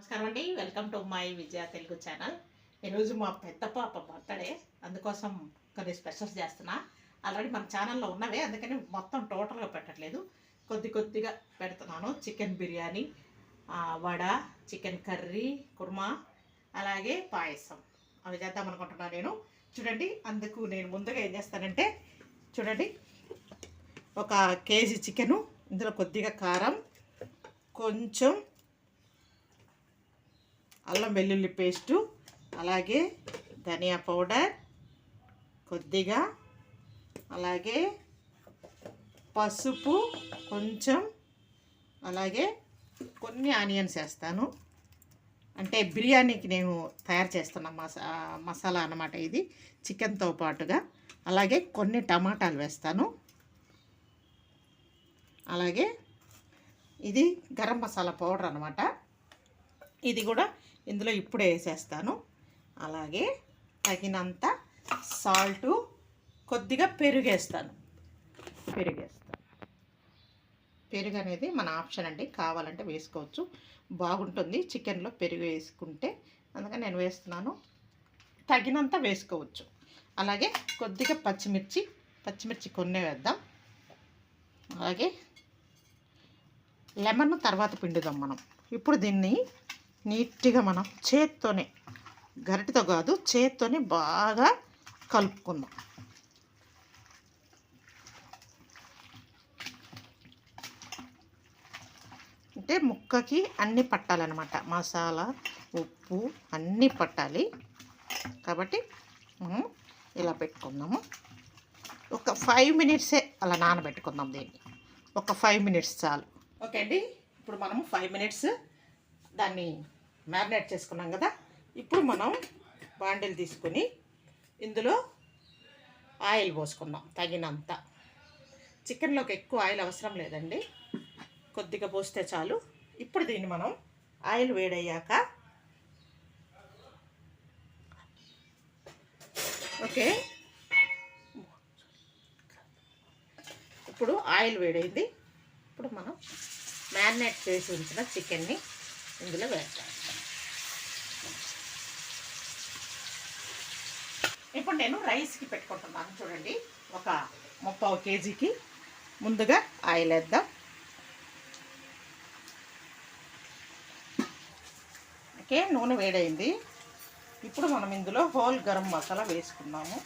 నమస్కారం అండి. Welcome to my Vijaya Telugu channel. ఈరోజు మా పెద్ద పాప బర్త్డే. అందుకోసం కొన్ని స్పెషల్స్ చేస్తున్నా. ఆల్రెడీ మన ఛానల్లో ఉన్నవే అందుకని మొత్తం టోటల్గా పెట్టట్లేదు. కొద్ది కొద్దిగా పెడుతున్నాను. Chicken biryani vada chicken curry kurma అలాగే పాయసం. అవి చేద్దాం అనుకుంటున్నాను నేను. చూడండి అందుకు నేను ముందుగా ఏం చేస్తానంటే చూడండి ఒక కేజీ చికెను ఇందులో కొద్దిగా కారం కొంచెం అల్లం వెల్లుల్లి పేస్టు అలాగే ధనియా పౌడర్ కొద్దిగా అలాగే పసుపు కొంచెం అలాగే కొన్ని ఆనియన్స్ వేస్తాను. అంటే బిర్యానీకి నేను తయారు చేస్తున్న మసా మసాలా అనమాట ఇది చికెన్తో పాటుగా. అలాగే కొన్ని టమాటాలు వేస్తాను. అలాగే ఇది గరం మసాలా పౌడర్ అనమాట ఇది కూడా ఇందులో ఇప్పుడే వేసేస్తాను. అలాగే తగినంత సాల్టు కొద్దిగా పెరుగేస్తాను. పెరుగేస్తాను. పెరుగు అనేది మన ఆప్షన్ అండి. కావాలంటే వేసుకోవచ్చు. బాగుంటుంది. చికెన్లో పెరుగు వేసుకుంటే అందుకని నేను వేస్తున్నాను. తగినంత వేసుకోవచ్చు. అలాగే కొద్దిగా పచ్చిమిర్చి పచ్చిమిర్చి కొన్నే వేద్దాం. అలాగే లెమన్ తర్వాత పిండుదాం మనం. ఇప్పుడు దీన్ని నీట్గా మనం చేత్తోనే గరిటతో కాదు చేత్తోనే బాగా కలుపుకుందాం. అంటే ముక్కకి అన్నీ పట్టాలన్నమాట. మసాలా ఉప్పు అన్నీ పట్టాలి. కాబట్టి మనం ఇలా పెట్టుకుందాము. ఒక ఫైవ్ మినిట్సే అలా నానబెట్టుకుందాం దీన్ని. ఒక ఫైవ్ మినిట్స్ చాలు. ఓకే అండి. ఇప్పుడు మనము ఫైవ్ మినిట్స్ దాన్ని మ్యారినేట్ చేసుకున్నాం కదా. ఇప్పుడు మనం బాండిల్ తీసుకొని ఇందులో ఆయిల్ పోసుకుందాం తగినంత. చికెన్లోకి ఎక్కువ ఆయిల్ అవసరం లేదండి. కొద్దిగా పోస్తే చాలు. ఇప్పుడు దీన్ని మనం ఆయిల్ వేడయ్యాక ఓకే. ఇప్పుడు ఆయిల్ వేడైంది. ఇప్పుడు మనం మ్యారినేట్ చేసి ఉంచిన చికెన్ని ఇందులో వేస్తాను ఇప్పుడు నేను రైస్కి పెట్టుకుంటున్నాను చూడండి. ఒక ముప్పావు కేజీకి ముందుగా ఆయిల్ వేద్దాం. ఓకే నూనె వేడైంది. ఇప్పుడు మనం ఇందులో హోల్ గరం మసాలా వేసుకున్నాము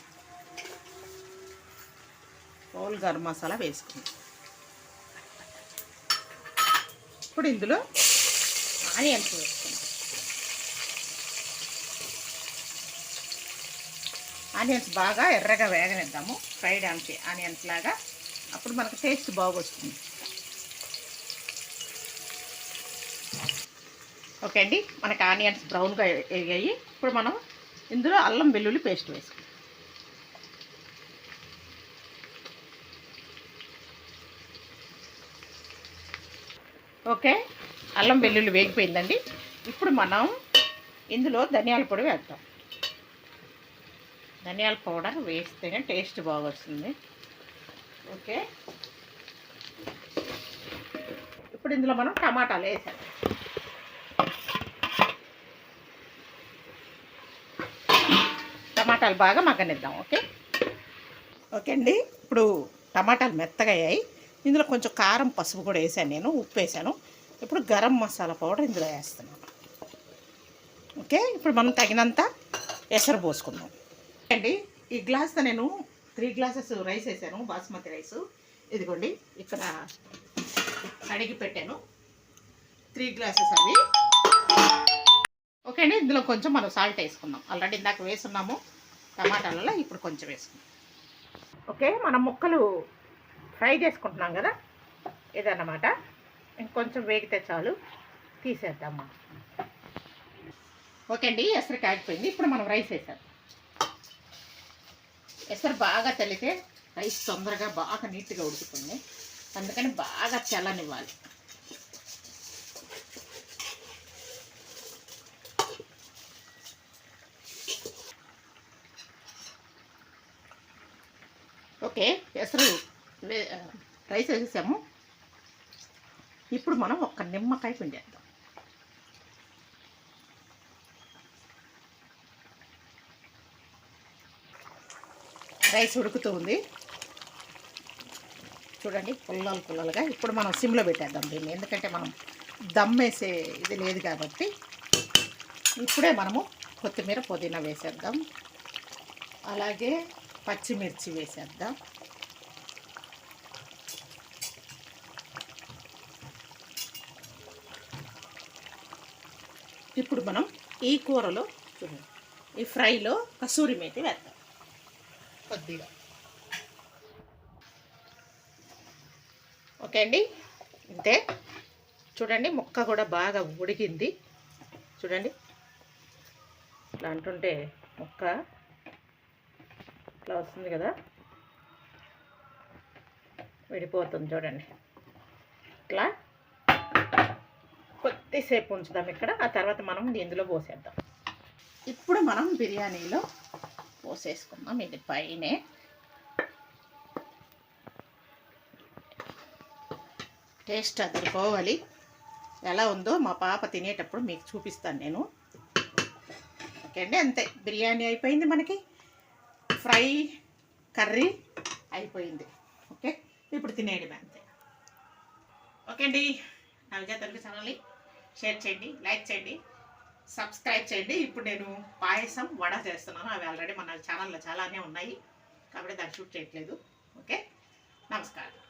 హోల్ గరం మసాలా వేసుకుందాం. ఇప్పుడు ఇందులో ఆనియన్స్ వేసుకుందాం ఆనియన్స్ బాగా ఎర్రగా వేగనిద్దాము. ఫ్రైడ్ ఆన్సి ఆనియన్స్ లాగా అప్పుడు మనకు టేస్ట్ బాగొస్తుంది. ఓకే అండి మనకి ఆనియన్స్ బ్రౌన్గా వేగాయి ఇప్పుడు మనం ఇందులో అల్లం వెల్లుల్లి పేస్ట్ వేసుకుందాం. ఓకే అల్లం వెల్లుల్లి వేగిపోయిందండి. ఇప్పుడు మనం ఇందులో ధనియాల పొడి వేద్దాం. ధనియాల పౌడర్ వేస్తేనే టేస్ట్ బాగా వస్తుంది ఓకే. ఇప్పుడు ఇందులో మనం టమాటాలు వేసాం. టమాటాలు బాగా మగ్గనిద్దాం ఓకే? ఓకే అండి. ఇప్పుడు టమాటాలు మెత్తగా అయ్యాయి ఇందులో కొంచెం కారం పసుపు కూడా వేసాను నేను ఉప్పు వేసాను. ఇప్పుడు గరం మసాలా పౌడర్ ఇందులో వేస్తున్నాను ఓకే? ఇప్పుడు మనం తగినంత ఎసరు పోసుకుందాం. అండి ఈ గ్లాస్తో నేను త్రీ గ్లాసెస్ రైస్ వేసాను బాస్మతి రైస్. ఇదిగోండి ఇక్కడ కడిగి పెట్టాను. త్రీ గ్లాసెస్ అవి. ఓకే అండి ఇందులో కొంచెం మనం సాల్ట్ వేసుకుందాం. ఆల్రెడీ ఇందాక వేసున్నాము టమాటాలలో ఇప్పుడు కొంచెం వేసుకుందాం. ఓకే మనం ముక్కలు ఫ్రై చేసుకుంటున్నాం కదా? ఇదన్నమాట. ఇంకొంచెం వేగితే చాలు. తీసేద్దాం మనం ఓకే అండి ఎసరు కాగిపోయింది. ఇప్పుడు మనం రైస్ వేసాం ఎసరు బాగా చల్లితే రైస్ తొందరగా బాగా నీట్గా ఉడుకుతుంది. అందుకని బాగా చల్లనివ్వాలి. ఓకే ఎసరు వే- రైస్ వేసేసాము. ఇప్పుడు మనం ఒక నిమ్మకాయ పిండేద్దాం రైస్ ఉడుకుతూ ఉంది. చూడండి పుల్లలు పుల్లలుగా ఇప్పుడు మనం సిమ్లో పెట్టేద్దాం దీన్ని. ఎందుకంటే మనం దమ్ వేసే ఇది లేదు కాబట్టి ఇప్పుడే మనము కొత్తిమీర పుదీనా వేసేద్దాం. అలాగే పచ్చిమిర్చి వేసేద్దాం. ఇప్పుడు మనం ఈ కూరలో చూడండి. ఈ ఫ్రైలో కసూరి మేతి వేద్దాం. కొద్దిగా. ఓకే అండి? ఇంతే. చూడండి ముక్క కూడా బాగా ఉడికింది. చూడండి. ఇట్లా అంటుంటే ముక్క ఇట్లా వస్తుంది కదా? విడిపోతుంది చూడండి. ఇట్లా కొద్దిసేపు ఉంచుదాం ఇక్కడ. ఆ తర్వాత మనం ఇందులో పోసేద్దాం. ఇప్పుడు మనం బిర్యానీలో పోసేసుకుందాం ఇది పైనే. టేస్ట్ అదిరిపోవాలి. ఎలా ఉందో మా పాప తినేటప్పుడు మీకు చూపిస్తాను నేను. ఓకే అండి అంతే. బిర్యానీ అయిపోయింది మనకి. ఫ్రై కర్రీ అయిపోయింది. ఓకే ఇప్పుడు తినేయడమే అంతే. ఓకే అండి నా విజయ తెలుగు ఛానల్ని షేర్ చేయండి లైక్ చేయండి సబ్స్క్రైబ్ చేయండి. ఇప్పుడు నేను పాయసం వడ చేస్తున్నాను. అవి ఆల్రెడీ మన ఛానల్లో చాలానే ఉన్నాయి. కాబట్టి దాన్ని షూట్ చేయట్లేదు. ఓకే? నమస్కారం.